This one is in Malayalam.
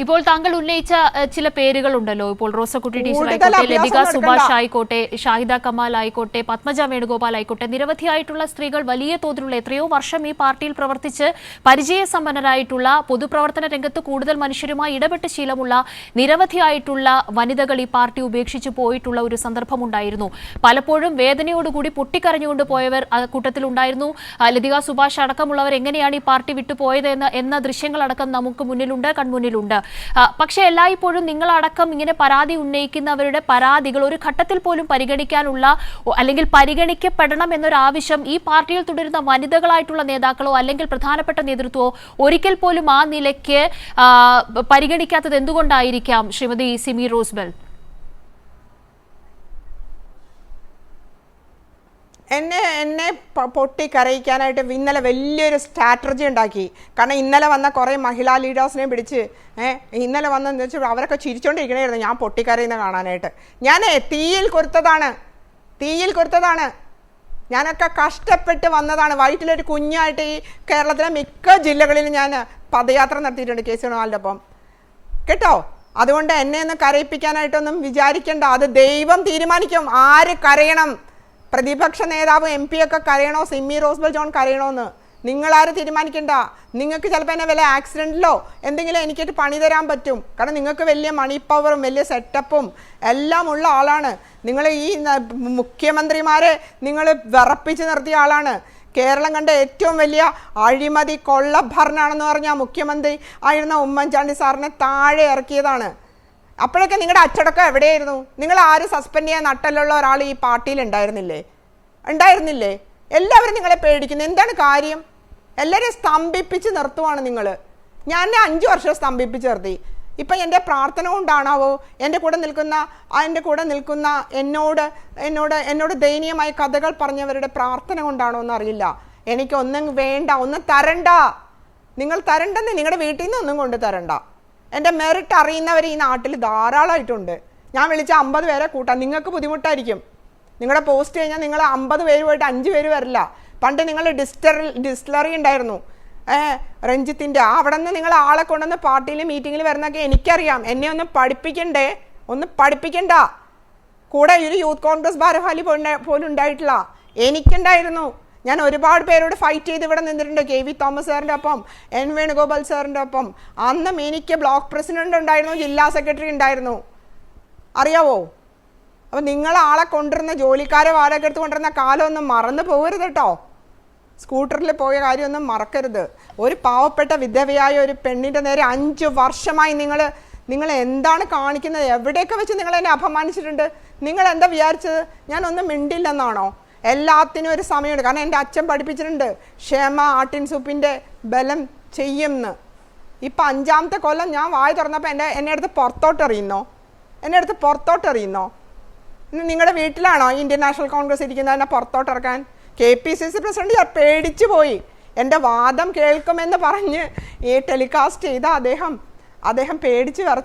ഇപ്പോൾ താങ്കൾ ഉന്നയിച്ച ചില പേരുകളുണ്ടല്ലോ. ഇപ്പോൾ റോസക്കുട്ടി ടീച്ചർ ആയിക്കോട്ടെ ലതിക സുഭാഷ് ആയിക്കോട്ടെ ഷാഹിദ കമാൽ ആയിക്കോട്ടെ പത്മജ വേണുഗോപാൽ ആയിക്കോട്ടെ നിരവധിയായിട്ടുള്ള സ്ത്രീകൾ വലിയ തോതിലുള്ള എത്രയോ വർഷം ഈ പാർട്ടിയിൽ പ്രവർത്തിച്ച് പരിചയസമ്പന്നരായിട്ടുള്ള പൊതുപ്രവർത്തന രംഗത്ത് കൂടുതൽ മനുഷ്യരുമായി ഇടപെട്ട് ശീലമുള്ള നിരവധിയായിട്ടുള്ള വനിതകൾ ഈ പാർട്ടി ഉപേക്ഷിച്ച് പോയിട്ടുള്ള ഒരു സന്ദർഭമുണ്ടായിരുന്നു. പലപ്പോഴും വേദനയോടുകൂടി പൊട്ടിക്കരഞ്ഞുകൊണ്ട് പോയവർ ആ കൂട്ടത്തിലുണ്ടായിരുന്നു. ലതിക സുഭാഷ് അടക്കമുള്ളവർ എങ്ങനെയാണ് ഈ പാർട്ടി വിട്ടുപോയത് എന്ന എന്ന ദൃശ്യങ്ങളടക്കം നമുക്ക് മുന്നിലുണ്ട് കൺമുന്നിലുണ്ട്. പക്ഷേ എല്ലായ്പ്പോഴും നിങ്ങളടക്കം ഇങ്ങനെ പരാതി ഉന്നയിക്കുന്നവരുടെ പരാതികൾ ഒരു ഘട്ടത്തിൽ പോലും പരിഗണിക്കാനുള്ള അല്ലെങ്കിൽ പരിഗണിക്കപ്പെടണം എന്നൊരു ആവശ്യം ഈ പാർട്ടിയിൽ തുടരുന്ന വനിതകളായിട്ടുള്ള നേതാക്കളോ അല്ലെങ്കിൽ പ്രധാനപ്പെട്ട നേതൃത്വമോ ഒരിക്കൽ പോലും ആ നിലയ്ക്ക് പരിഗണിക്കാത്തത് എന്തുകൊണ്ടായിരിക്കാം? ശ്രീമതി സിമി റോസ്ബെൽ. എന്നെ എന്നെ പൊട്ടി കരയിക്കാനായിട്ട് ഇന്നലെ വലിയൊരു സ്ട്രാറ്റജി ഉണ്ടാക്കി. കാരണം ഇന്നലെ വന്ന കുറേ മഹിളാ ലീഡേഴ്സിനെ പിടിച്ച് ഇന്നലെ വന്നെന്ന് വെച്ചാൽ അവരൊക്കെ ചിരിച്ചോണ്ടിരിക്കണായിരുന്നു ഞാൻ പൊട്ടിക്കരയുന്ന കാണാനായിട്ട്. ഞാൻ തീയിൽ കൊടുത്തതാണ് തീയിൽ കൊടുത്തതാണ് ഞാനൊക്കെ കഷ്ടപ്പെട്ട് വന്നതാണ്. വൈറ്റിലൊരു കുഞ്ഞായിട്ട് ഈ കേരളത്തിലെ മിക്ക ജില്ലകളിലും ഞാൻ പദയാത്ര നടത്തിയിട്ടുണ്ട് കെ സി വേണുവാളിന്റെ ഒപ്പം. കേട്ടോ? അതുകൊണ്ട് എന്നെ ഒന്ന് കരയിപ്പിക്കാനായിട്ടൊന്നും വിചാരിക്കണ്ട. അത് ദൈവം തീരുമാനിക്കും. ആര് കരയണം? പ്രതിപക്ഷ നേതാവ് എം പി ഒക്കെ കരയണോ? സിമ്മി റോസ്ബൽ ജോൺ കരയണോന്ന്? നിങ്ങളാരും തീരുമാനിക്കണ്ട. നിങ്ങൾക്ക് ചിലപ്പോൾ എന്നെ വല്ല ആക്സിഡന്റിലോ എന്തെങ്കിലും എനിക്കിട്ട് പണി തരാൻ പറ്റും. കാരണം നിങ്ങൾക്ക് വലിയ മണി പവറും വലിയ സെറ്റപ്പും എല്ലാം ഉള്ള ആളാണ്. നിങ്ങൾ ഈ മുഖ്യമന്ത്രിമാരെ നിങ്ങൾ വിറപ്പിച്ച് നിർത്തിയ ആളാണ്. കേരളം കണ്ട ഏറ്റവും വലിയ അഴിമതി കൊള്ളഭരണാണെന്ന് പറഞ്ഞ മുഖ്യമന്ത്രി ആയിരുന്ന ഉമ്മൻചാണ്ടി സാറിനെ താഴെ ഇറക്കിയതാണ്. അപ്പോഴൊക്കെ നിങ്ങളുടെ അച്ചടക്കം എവിടെയായിരുന്നു? നിങ്ങൾ ആര് സസ്പെൻഡ് ചെയ്യാൻ നട്ടലുള്ള ഒരാൾ ഈ പാർട്ടിയിൽ ഉണ്ടായിരുന്നില്ലേ? ഉണ്ടായിരുന്നില്ലേ? എല്ലാവരും നിങ്ങളെ പേടിക്കുന്നു. എന്താണ് കാര്യം? എല്ലാവരെയും സ്തംഭിപ്പിച്ച് നിർത്തുവാണ് നിങ്ങൾ ഞാൻ അഞ്ച് വർഷം സ്തംഭിപ്പിച്ച് നിർത്തി. ഇപ്പം എന്റെ പ്രാർത്ഥന കൊണ്ടാണാവോ? എന്റെ കൂടെ നിൽക്കുന്ന എന്റെ കൂടെ നിൽക്കുന്ന എന്നോട് എന്നോട് എന്നോട് ദയനീയമായ കഥകൾ പറഞ്ഞവരുടെ പ്രാർത്ഥന കൊണ്ടാണോ എന്നറിയില്ല. എനിക്കൊന്നും വേണ്ട. ഒന്നും തരണ്ട. നിങ്ങൾ തരണ്ടെന്ന് നിങ്ങളുടെ വീട്ടിൽ നിന്ന് ഒന്നും കൊണ്ട് തരണ്ട. എന്റെ മെറിറ്റ് അറിയുന്നവർ ഈ നാട്ടിൽ ധാരാളമായിട്ടുണ്ട് ഞാൻ വിളിച്ച അമ്പത് പേരെ കൂട്ടാം നിങ്ങൾക്ക് ബുദ്ധിമുട്ടായിരിക്കും. നിങ്ങളുടെ പോസ്റ്റ് കഴിഞ്ഞാൽ നിങ്ങൾ അമ്പത് പേര് പോയിട്ട് അഞ്ച് പേര് വരില്ല. പണ്ട് നിങ്ങൾ ഡിസ്റ്ററി ഡിസ്റ്റിലറി ഉണ്ടായിരുന്നു. രഞ്ജിത്തിന്റെ അവിടെ നിന്ന് നിങ്ങൾ ആളെ കൊണ്ടുവന്ന് പാർട്ടിയിൽ മീറ്റിങ്ങിൽ വരുന്നൊക്കെ എനിക്കറിയാം. എന്നെ ഒന്ന് പഠിപ്പിക്കണ്ടേ? ഒന്ന് പഠിപ്പിക്കണ്ട. കൂടെ ഒരു യൂത്ത് കോൺഗ്രസ് പോണ്ട- പോലും ഉണ്ടായിട്ടില്ല എനിക്കുണ്ടായിരുന്നു. ഞാൻ ഒരുപാട് പേരോട് ഫൈറ്റ് ചെയ്ത് ഇവിടെ നിന്നിട്ടുണ്ട്. കെ വി തോമസ് സാറിന്റെ ഒപ്പം എൻ വേണുഗോപാൽ സാറിന്റെ ഒപ്പം. അന്നും എനിക്ക് ബ്ലോക്ക് പ്രസിഡന്റ് ഉണ്ടായിരുന്നു ജില്ലാ സെക്രട്ടറി ഉണ്ടായിരുന്നു. അറിയാവോ? അപ്പം നിങ്ങൾ ആളെ കൊണ്ടുവരുന്ന ജോലിക്കാരെ വാടകയ്ക്ക് എടുത്ത് കൊണ്ടുവരുന്ന കാലമൊന്നും മറന്നു പോകരുത് കേട്ടോ. സ്കൂട്ടറിൽ പോയ കാര്യമൊന്നും മറക്കരുത്. ഒരു പാവപ്പെട്ട വിധവയായ ഒരു പെണ്ണിന്റെ നേരെ അഞ്ച് വർഷമായി നിങ്ങൾ നിങ്ങൾ എന്താണ് കാണിക്കുന്നത്? എവിടെയൊക്കെ വെച്ച് നിങ്ങൾ എന്നെ അപമാനിച്ചിട്ടുണ്ട്? നിങ്ങൾ എന്താ വിചാരിച്ചത്? ഞാനൊന്നും മിണ്ടില്ലെന്നാണോ? എല്ലാത്തിനും ഒരു സമയമുണ്ട്. കാരണം എന്റെ അച്ഛൻ പഠിപ്പിച്ചിട്ടുണ്ട് ക്ഷമ ആട്ടിൻ സൂപ്പിന്റെ ബലം ചെയ്യുമെന്ന് ഇപ്പം അഞ്ചാമത്തെ കൊല്ലം ഞാൻ വായി തുറന്നപ്പോൾ എന്റെ എന്നെ അടുത്ത് പുറത്തോട്ട് എറിയുന്നോ എന്നെ അടുത്ത് പുറത്തോട്ട് എറിയുന്നോ ഇന്ന് നിങ്ങളുടെ വീട്ടിലാണോ ഇന്ത്യൻ നാഷണൽ കോൺഗ്രസ് ഇരിക്കുന്നത് എന്നെ പുറത്തോട്ട് ഇറക്കാൻ K P C C president ഞാൻ പേടിച്ചു പോയി. എന്റെ വാദം കേൾക്കുമെന്ന് പറഞ്ഞ് ഈ ടെലികാസ്റ്റ് ചെയ്ത അദ്ദേഹം അദ്ദേഹം പേടിച്ച് വിറച്ച്